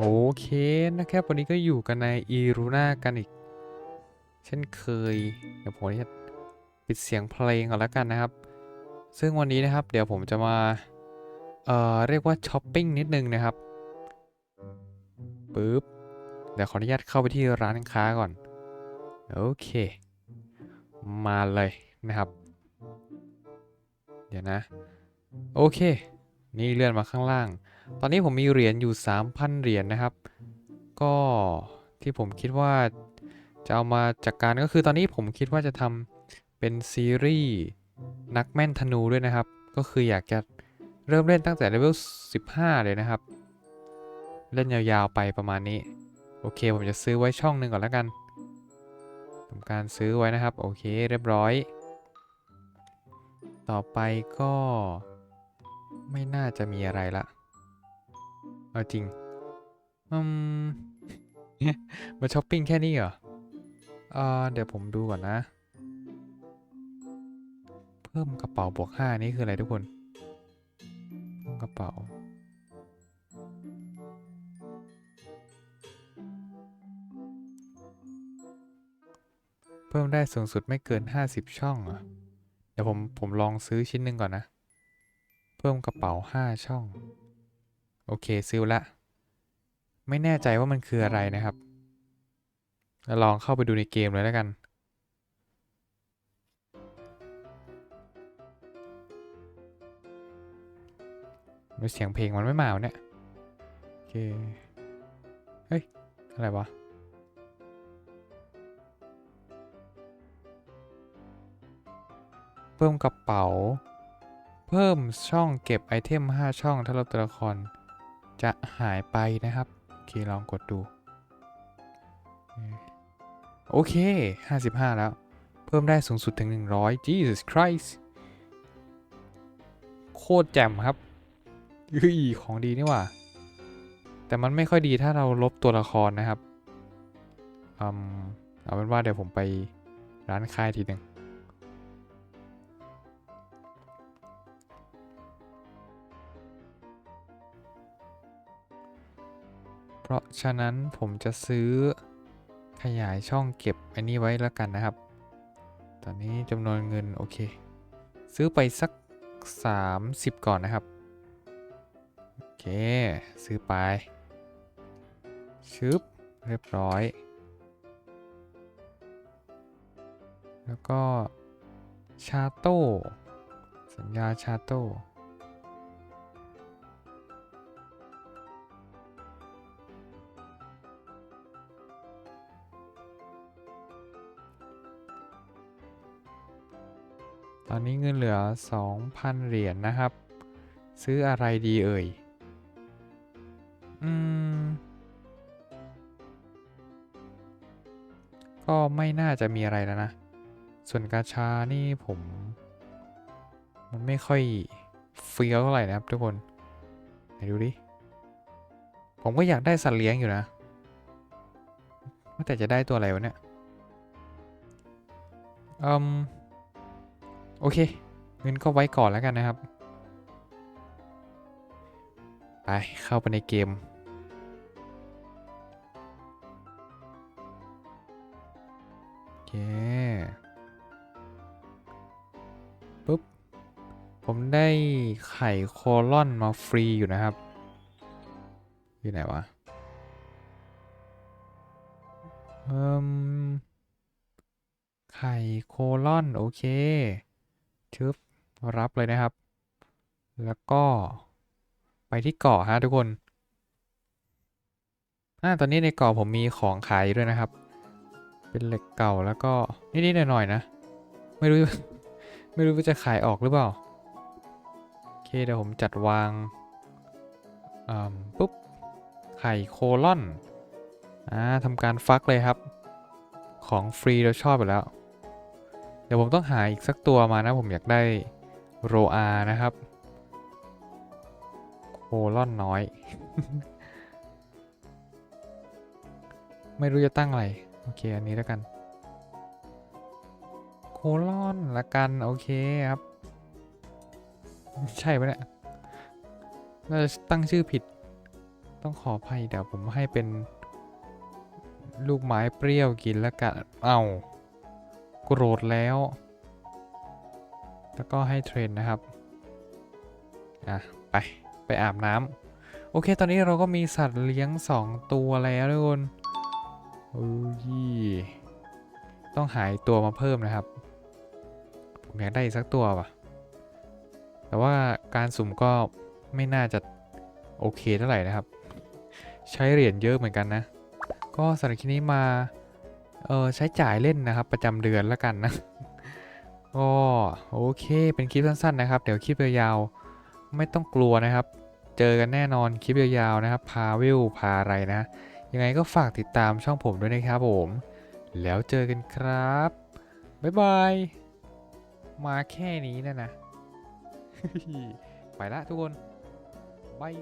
โอเคนะครับ วันนี้ก็อยู่กันในอีรูนากันอีก เช่นเคย เดี๋ยวผมจะปิดเสียงเพลงก่อนแล้วกันนะครับ ซึ่งวันนี้นะครับ เดี๋ยวผมจะมา เอ่อ เรียกว่าช้อปปิ้งนิดนึงนะครับปึ๊บเดี๋ยวขออนุญาตเข้าไปที่ร้านค้าก่อน โอเค มาเลยนะครับ เดี๋ยวนะ โอเค นี่เลื่อนมาข้างล่าง ตอนนี้ผมมีเหรียญอยู่ 3,000 เหรียญนะครับ ก็ที่ผมคิดว่าจะเอามาจัดกการก็คือตอนนี้ผมคิดว่าจะทำเป็นซีรีส์นักแม่นธนูด้วยนะครับ ก็คืออยากจะเริ่มเล่นตั้งแต่เลเวล 15 เลยนะครับ เล่นยาวๆไปประมาณนี้ โอเคผมจะซื้อไว้ช่องหนึ่งก่อนแล้วกันทำการซื้อไว้นะครับ โอเคเรียบร้อย ต่อไปก็ไม่น่าจะมีอะไรละ เอาจริง อืม มาช้อปปิ้งแค่นี้เหรอเอ่อเดี๋ยวผมดูก่อนนะ เพิ่มกระเป๋าบวกห้านี่คืออะไรทุกคนเพิ่มกระเป๋า เพิ่มได้สูงสุดไม่เกิน 50 ช่องเหรอะเดี๋ยวผมผมลองซื้อชิ้นหนึ่งก่อนนะ เพิ่มกระเป๋า 5 ช่อง โอเคซื้อละ ไม่แน่ใจว่ามันคืออะไรนะครับ ลองเข้าไปดูในเกมเลยแล้วกัน เสียงเพลงมันไม่มาเนี่ย โอเค เฮ้ย อะไรวะเพิ่มกระเป๋า เพิ่มช่องเก็บไอเทม 5 ช่องถ้าเราตัวละคร จะหายไปนะครับ โอเค ลองกดดู โอเค 55 แล้ว เพิ่มได้สูงสุดถึง 100 Jesus Christ โคตรแจ่มครับเฮ้ยของดีนี่ว่า แต่มันไม่ค่อยดีถ้าเราลบตัวละครนะครับอเอาเป็นว่าเดี๋ยวผมไปร้านค่ายทีหนึ่ง เพราะฉะนั้นผมจะซื้อขยายช่องเก็บอันนี้ไว้แล้วกันนะครับ ตอนนี้จำนวนเงินโอเค ซื้อไปสัก 30 ก่อนนะครับ โอเค ซื้อไป ชึบ เรียบร้อย แล้วก็ชาโต้สัญญาชาโต้ ตอนนี้เงินเหลือ 2,000 เหรียญนะครับ ซื้ออะไรดีเอ่ย อืม ก็ไม่น่าจะมีอะไรแล้วนะ ส่วนกาชานี่ผม มันไม่ค่อยเฟี้ยวเท่าไหร่นะครับทุกคน ไหนดูดิ ผมก็อยากได้สัตว์เลี้ยงอยู่นะ ว่าแต่จะได้ตัวอะไรวะเนี่ย อืม โอเคเงินก็ไว้ก่อนแล้วกันนะครับ ไปเข้าไปในเกม โอเคปุ๊บ ผมได้ไข่โคลอนมาฟรีอยู่นะครับ อยู่ไหนวะเอืมไข่โคลอน โอเค ชึบรับเลยนะครับ แล้วก็ไปที่เกาะฮะทุกคนอ่าตอนนี้ในเกาะผมมีของขายด้วยนะครับ เป็นเหล็กเก่าแล้วก็นิดๆหน่อยๆนะ ไม่รู้ ไม่รู้ว่าจะขายออกหรือเปล่า โอเคเดี๋ยวผมจัดวางอ่าปุ๊บ ไข่โคลอน อ่าทำการฟักเลยครับ ของฟรีเราชอบอยู่แล้ว เดี๋ยวผมต้องหาอีกสักตัวมานะ ผมอยากได้โรอานะครับ โคลอนน้อย ไม่รู้จะตั้งอะไร โอเค อันนี้แล้วกัน โคลอนละกัน โอเคครับ ใช่ปะเนี่ยน่าจะตั้งชื่อผิด ต้องขออภัยเดี๋ยวผมให้เป็น ลูกไม้เปรี้ยวกินแล้วกัน เอา้า โกรธแล้ว แล้วก็ให้เทรนนะครับ อะ ไป ไปอาบน้ำโอเค ตอนนี้เราก็มีสัตว์เลี้ยง 2 ตัวแล้วทุกคนโอ้ยต้องหายตัวมาเพิ่มนะครับ ผมอยากได้อีกสักตัวป่ะ แต่ว่าการสุ่มก็ไม่น่าจะโอเคเท่าไหร่นะครับ ใช้เหรียญเยอะเหมือนกันนะ ก็สำหรับคลิปนี้มา เออใช้จ่ายเล่นนะครับ ประจำเดือนแล้วกันนะก็โอเคเป็นคลิปสั้นๆนะครับ เดี๋ยวคลิปยาวๆไม่ต้องกลัวนะครับ เจอกันแน่นอนคลิปยาวๆนะครับ พาวิวพาอะไรนะ ยังไงก็ฝากติดตามช่องผมด้วยนะครับผม แล้วเจอกันครับ บ๊ายบาย มาแค่นี้นะนะ ไปละทุกคนบาย